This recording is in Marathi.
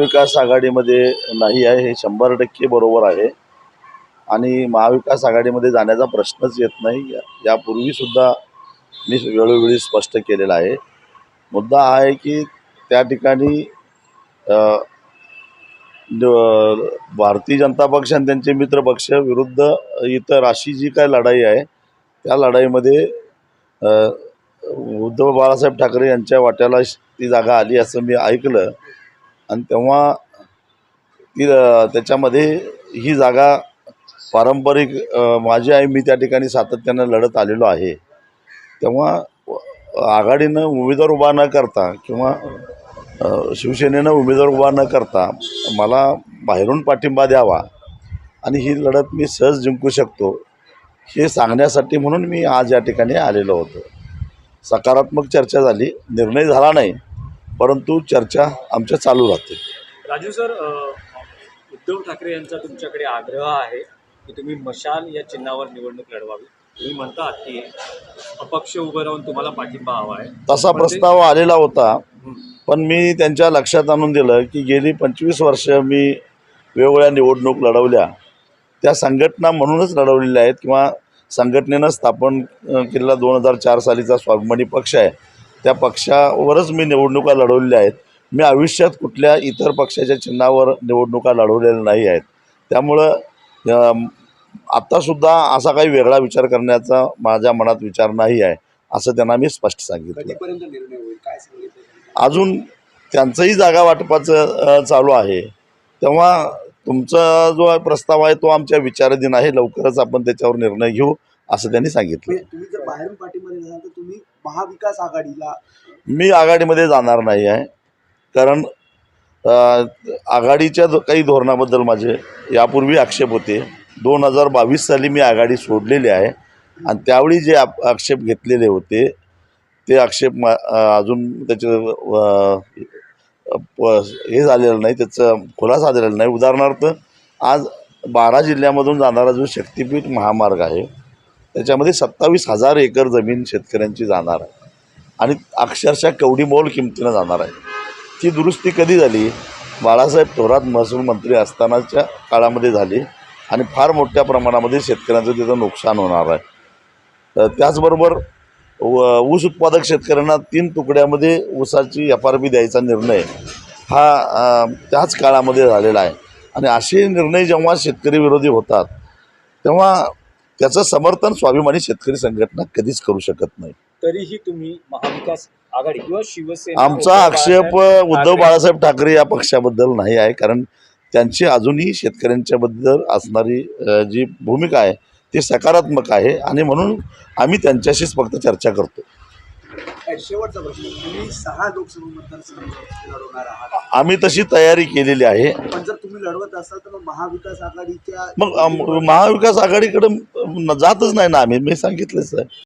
महाविकास आघाडीमध्ये नाही आहे हे शंभर टक्के बरोबर आहे. आणि महाविकास आघाडीमध्ये जाण्याचा प्रश्नच येत नाही. यापूर्वीसुद्धा मी वेळोवेळी स्पष्ट केलेला आहे. मुद्दा हा आहे की त्या ठिकाणी भारतीय जनता पक्ष आणि त्यांचे मित्र पक्ष विरुद्ध इतर अशी जी काय लढाई आहे त्या लढाईमध्ये उद्धव बाळासाहेब ठाकरे यांच्या वाट्याला ती जागा आली असं मी ऐकलं. आणि तेव्हा ती त्याच्यामध्ये ही जागा पारंपरिक माझी आई मी त्या ठिकाणी सातत्यानं लढत आलेलो आहे. तेव्हा आघाडीनं उमेदवार उभा न करता किंवा शिवसेनेनं उमेदवार उभा न करता मला बाहेरून पाठिंबा द्यावा आणि ही लढत मी सहज जिंकू शकतो हे सांगण्यासाठी म्हणून मी आज या ठिकाणी आलेलो होतो. सकारात्मक चर्चा झाली निर्णय झाला नाही. परंतु चर्चा आमच्या चालू राहते. राजू सर उद्धव ठाकरे यांचा तुमच्याकडे आग्रह आहे की तुम्ही मशाल या चिन्हावर निवडणूक लढवावी. तुम्ही म्हणतात की अपक्ष उभं राहून तुम्हाला पाठिंबा हवा आहे. तसा प्रस्ताव आलेला होता पण मी त्यांच्या लक्षात आणून दिलं की गेली पंचवीस वर्ष मी वेगवेगळ्या निवडणूक लढवल्या. त्या संघटना म्हणूनच लढवलेल्या आहेत किंवा संघटनेनं स्थापन केलेला दोन हजार चार सालीचा स्वाभिमानी पक्ष आहे. त्या पक्षावरच मी निवडणुका लढवलेल्या आहेत. मी आयुष्यात कुठल्या इतर पक्षाच्या चिन्हावर निवडणुका लढवलेल्या नाही आहेत. त्यामुळं आत्तासुद्धा असा काही वेगळा विचार करण्याचा माझ्या मनात विचार नाही आहे असं त्यांना मी स्पष्ट सांगितलं. अजून त्यांचंही जागा वाटपाचं चालू आहे. तेव्हा तुमचा जो आहे प्रस्ताव आहे तो आमच्या विचाराधीन आहे. लवकरच आपण त्याच्यावर निर्णय घेऊ. असं त्यांनी सांगितलं. तुम्ही जर बाहेरून पाठीमध्ये जाल तर तुम्ही महाविकास आघाडीला मी आघाडीमध्ये जाणार नाही आहे. कारण आघाडीच्या काही धोरणाबद्दल माझे यापूर्वी आक्षेप होते. दोन हजार बावीस साली मी आघाडी सोडलेली आहे. आणि त्यावेळी जे आप आक्षेप घेतलेले होते ते आक्षेप मा अजून त्याचं हे झालेलं नाही त्याचं खुलासा झालेला नाही. उदाहरणार्थ आज बारा जिल्ह्यामधून जाणारा जो शक्तिपीठ महामार्ग आहे त्याच्यामध्ये सत्तावीस हजार एकर जमीन शेतकऱ्यांची जाणार आहे. आणि अक्षरशः कवडी मोल किमतीनं जाणार आहे. ती दुरुस्ती कधी झाली? बाळासाहेब थोरात महसूल मंत्री असतानाच्या काळामध्ये झाली आणि फार मोठ्या प्रमाणामध्ये शेतकऱ्यांचं तिथं नुकसान होणार आहे. त्याचबरोबर व ऊस उत्पादक शेतकऱ्यांना तीन तुकड्यामध्ये ऊसाची एफ आर पी द्यायचा निर्णय हा त्याच काळामध्ये झालेला आहे. आणि असे निर्णय जेव्हा शेतकरी विरोधी होतात तेव्हा त्याचं समर्थन स्वाभिमानी शेतकरी संघटना कधीच करू शकत नाही. तरीही तुम्ही महाविकास आघाडी किंवा शिवसेना आमचा आक्षेप उद्धव बाळासाहेब ठाकरे या पक्षाबद्दल नाही आहे कारण त्यांची अजूनही शेतकऱ्यांच्याबद्दल असणारी जी भूमिका आहे ती सकारात्मक आहे आणि म्हणून आम्ही त्यांच्याशीच फक्त चर्चा करतो. शेवटचा प्रश्न तुम्ही सहा लोकसभा मतदारसंघ लढवणार आहात. आम्ही तशी तयारी केलेली आहे. पण जर तुम्ही लढवत असाल तर मग महाविकास आघाडीच्या मग महाविकास आघाडीकडं जातच नाही ना आम्ही. मी सांगितलंच आहे